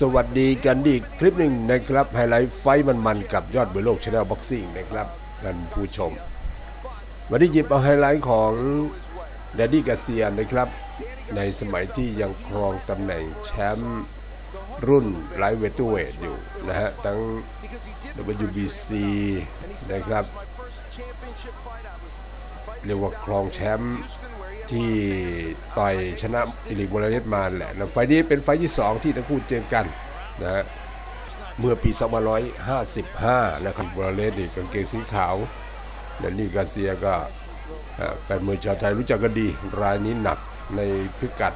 สวัสดีกันอีกคลิปหนึ่งนะครับ ไฮไลท์ไฟมันๆกับยอดมวยโลกชาแนลบ็อกซิ่งนะครับท่านผู้ชม วันนี้หยิบเอาไฮไลท์ของแดดดี้กาเซียนนะครับ ในสมัยที่ยังครองตำแหน่งแชมป์รุ่นไลท์เวทเวทอยู่นะฮะ ทั้ง WBC นะครับ เรียกว่าครองแชมป์ ที่ต่อยชนะอิลิกโมราเลสมาแหละนะไฟนี้เป็นไฟที่ 2 ที่ทั้งคู่เจอกันนะฮะเมื่อปี2555 นะครับโมราเลสนี่กางเกงสีขาวและนี่กาเซียก็เอ่อเป็นมือชาวไทยรู้จักกันดี รายนี้หนักในพิกัด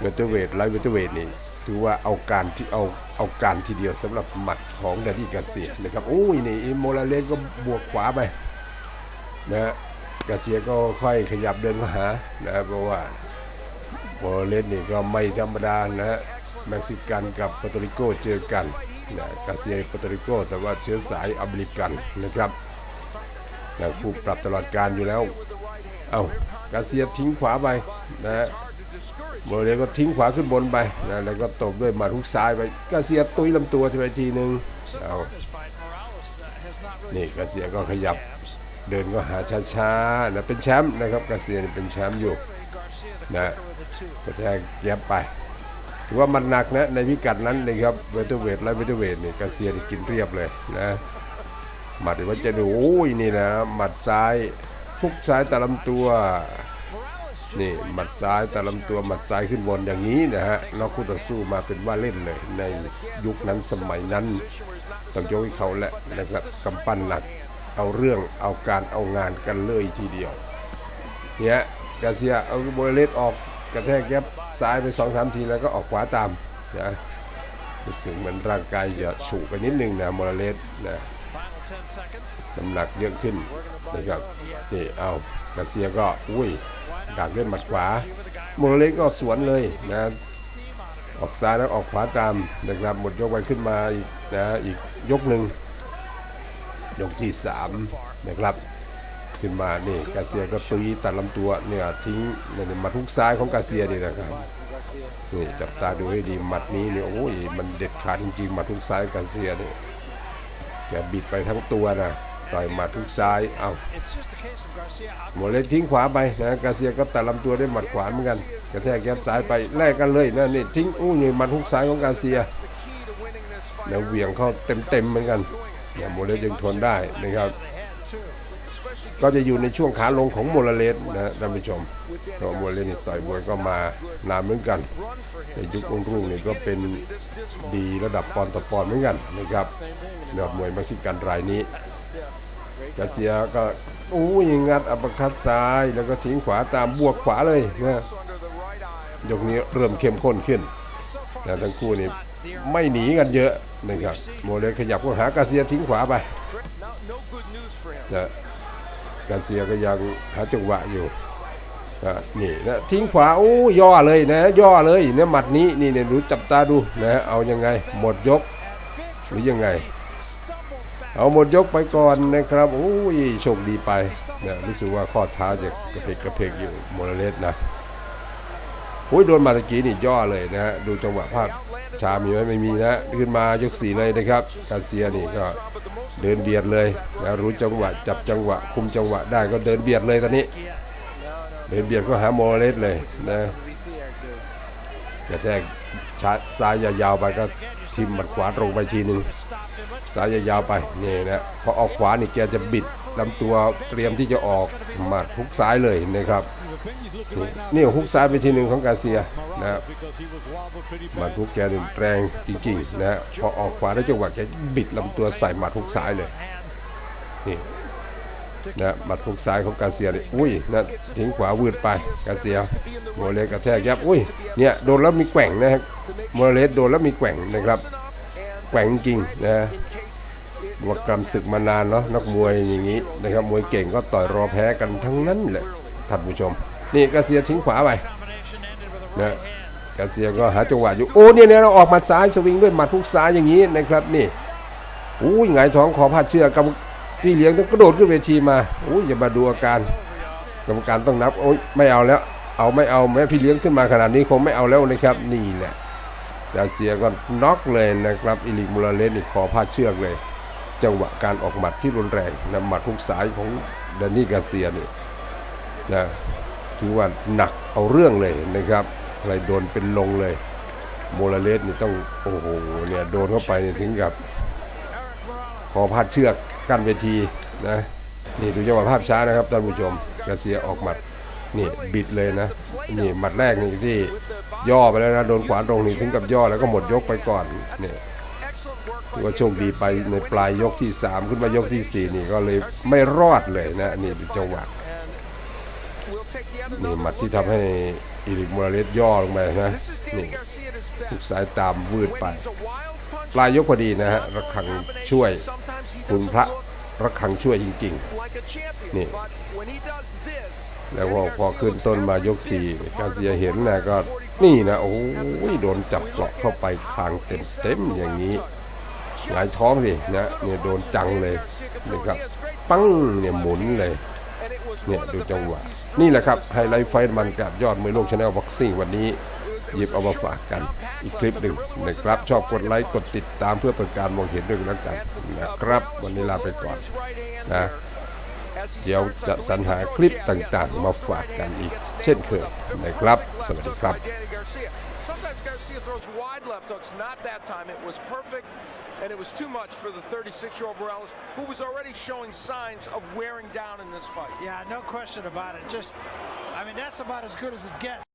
เวทเทอร์เวทไลท์เวทเทอร์เวทนี่ถือว่าเอาการที่เอาเอาการทีเดียวสำหรับหมัดของแดนนี่กาเซียนะครับโอ้ยนี่โมราเลสก็บวกขวาไปนะฮะ กาเซียก็ค่อยขยับเดินเข้าหานะเพราะว่าโบเลสนี่ก็ไม่ธรรมดานะเม็กซิกันกับปอร์ตริโกเจอกันนะกาเซียปอร์ตริโกแต่ว่าเชื้อสายอเมริกันนะครับนะคู่ปรับตลอดการอยู่แล้ว เอา้ากาเซียทิ้งขวาไปนะโบเลสก็ทิ้งขวาขึ้นบนไปนะแล้วก็ตบด้วยมาทุกซ้ายไปกาเซียตุยลำตัวทีไปทีหนึ่งเอานี่กาเซียก็ขยับ เดินก็หาช้าๆนะเป็นแชมป์นะครับกาเซียนเป็นแชมป์อยู่นะก็แทกแยบไปถือว่ามันหนักนะในพิกัดนั้นนะครับเวทเทอร์เวทและเวทเทอร์เวทนี่กาเซียนกินเรียบเลยนะหมัดว่าจะดูโอ้ยนี่นะหมัดซ้ายทุกซ้ายตะลำตัวนี่หมัดซ้ายตะลำตัวหมัดซ้ายขึ้นบนอย่างนี้นะฮะเราคู่ต่อสู้มาเป็นว่าเล่นเลย ในยุคนั้นสมัยนั้นต้องยกให้เขาแหละนะครับกำปั้นหนัก เอาเรื่องเอาการเอางานกันเลยทีเดียวเนี่ยกาเซียเอาโบเลสออกกระแทกแยบซ้ายไปสองสามทีแล้วก็ออกขวาตามนะรู้สึกเหมือนร่างกายจะฉุไปนิดนึงนะโมราเลสนะน้ำหนักเยอะขึ้นนะครับนี่เอากาเซียก็อุ้ยดักด้วยหมัดขวาโมราเลสก็สวนเลยนะออกซ้ายแล้วออกขวาตามนะครับหมดยกไปขึ้นมาอีกนะอีกยกหนึ่ง ยกที่3นะครับ ขึ้นมานี่กาเซียก็ตุยตัดลำตัวเนี่ยทิ้งเนี่ยมาทุกซ้ายของกาเซียนี่นะครับนี่จับตาดูให้ดีหมัดนี้นี่โอ้ยมันเด็ดขาดจริงๆหมาทุกซ้ายกาเซียนี่แกบิดไปทั้งตัวนะต่อยหมาทุกซ้ายเอาหมดเลยทิ้งขวาไปนะกาเซียก็ตัดลำตัวด้วยหมัดขวาเหมือนกันกระแทกแก้มซ้ายไปแลกกันเลยนะนี่ทิ้งอู้นี่หมัดทุกซ้ายของกาเซียแล้วเหวี่ยงเข้าเต็มๆเหมือนกัน โมเลสยังทนได้นะครับ ก็จะอยู่ในช่วงขาลงของโมเลสนะท่านผู้ชมเพราะโมเลสนี่ต่อยมวยก็มานานเหมือนกัน ในยุคองรุ่งนี่ก็เป็นดีระดับปอนด์ต่อปอนด์เหมือนกันนะครับยอดมวยเม็กซิกันรายนี้กาเซียก็อู้ยงัดอัปคัดซ้ายแล้วก็ทิ้งขวาตามบวกขวาเลยนะยกนี้เริ่มเข้มข้นขึ้นนะทั้งคู่นี่ ไม่หนีกันเยอะนะครับโมเลสขยับก็หากาเซียทิ้งขวาไปนะกาเซียก็ยังหาจังหวะอยู่นะนี่นะทิ้งขวาโอ้ย่อเลยนะย่อเลยเนี่ยหมัดนี้นี่เนี่ยดูจับตาดูนะเอายังไงหมดยกหรือยังไง เอาหมดยกไปก่อนนะครับโอ้ยโชคดีไปนะรู้สึกว่าข้อเท้าจะกระเพกกระเพกอยู่โมเลสนะ โอ้ยโดนมาตะกี้นี่ย่อเลยนะฮะดูจังหวะภาพชามีไหมไม่มีนะขึ้นมายกสี่เลยนะครับกาเซียนี่ก็เดินเบียดเลยนะรู้จังหวะจับจังหวะ คุมจังหวะได้ก็เดินเบียดเลยตอนนี้ เดินเบียดก็หาโมเลสเลยนะกระแทกชาซ้ายยาวๆไปก็ทิมหมัดขวาตรงไปทีหนึ่งซ้ายยาวๆไปนี่นะพอออกขวานี่แกจะบิดลำตัวเตรียมที่จะออกหมัดฮุกซ้ายเลยนะครับ นี่ฮุกซ้ายไปทีหนึ่งของกาเซียนะครับหมัดทุกแกนี่แรงจริงๆนะฮะพอออกขวาได้จังหวะแกบิดลำตัวใส่หมัดทุกซ้ายเลยนี่นะหมัดทุกซ้ายของกาเซียนี่อุ้ยนะทิ้งขวาวืดไปกาเซียโมเลสกระแทกยับอุ้ยเนี่ยโดนแล้วมีแกว่งนะครับโมเลสโดนแล้วมีแกว่งนะครับแกว่งจริงนะวกรรมศึกมานานเนาะนักมวยอย่างนี้นะครับมวยเก่งก็ต่อยรอแพ้กันทั้งนั้นแหละ ท่านผู้ชม นี่กาเซียทิ้งขวาไปนะกาเซียก็หาจังหวะอยู่โอ้เนี่ยเนี่ยเราออกมาซ้ายสวิงด้วยหมัดทุกซ้ายอย่างนี้นะครับนี่อุ้ยหงายท้องขอพาเชือกกรรมพี่เลี้ยงต้องกระโดดขึ้นเวทีมาอุ้ยอย่ามาดูอาการกรรมการต้องนับโอ้ยไม่เอาแล้ว เอาไม่เอาแม้พี่เลี้ยงขึ้นมาขนาดนี้คงไม่เอาแล้วนะครับ นี่แหละกาเซียก็น็อกเลยนะครับอิลิกมูราเลสนี่คอพาเชือกเลย จังหวะการออกหมัดที่รุนแรงนะหมัดทุกสายของแดานี่กาเซียนี่ นะถือว่าหนักเอาเรื่องเลยนะครับ อะไรโดนเป็นลงเลย โมราเลสนี่ต้องโอ้โหเนี่ยโดนเข้าไปเนี่ยถึงกับคอพาดเชือกกั้นเวทีนะนี่ดูจังหวะภาพช้านะครับท่านผู้ชมกาเซียออกหมัดนี่บิดเลยนะนี่หมัดแรกนี่ที่ย่อไปแล้วนะโดนขวาตรงนี่ถึงกับย่อแล้วก็หมดยกไปก่อนเนี่ยถือว่าโชคดีไปในปลายยกที่ 3 ขึ้นมายกทีสี่4 นี่ก็เลยไม่รอดเลยนะนี่ดูจังหวะ นี่หมัดที่ทำให้อิริกมูราเลสย่อลงไปนะนี่ทุกสายตามวืดไปปลายยกพอดีนะฮะระฆังช่วย คุณพระระฆังช่วยจริงๆนี่แล้วพอพอขึ้นต้นมายกสี่กาเซียเห็นนะก็นี่นะโอ้ยโดนจับเกาะเข้าไปคางเต็มเต็มๆอย่างนี้หงายท้องสินะเนี่ยโดนจังเลยนะครับ ปั้งเนี่ยหมุนเลย เนี่ยดูจังหวะ นี่แหละครับไฮไลท์ไฟท์มันกับยอดมือโลกชาแนลบ็อกซิ่งวันนี้หยิบเอามาฝากกันอีกคลิปหนึ่งนะครับ ชอบกดไลค์กดติดตามเพื่อเป็นการมองเห็นด้วยกันแล้วกันนะครับ วันนี้ลาไปก่อนนะ เดี๋ยวจะสรรหาคลิปต่างๆ มาฝากกันอีก เช่นเคยนะครับ สวัสดีครับ Sometimes Garcia throws wide left hooks. Not that time. It was perfect, and it was too much for the 36-year-old Morales, who was already showing signs of wearing down in this fight. Yeah, no question about it. Just, I mean, that's about as good as it gets.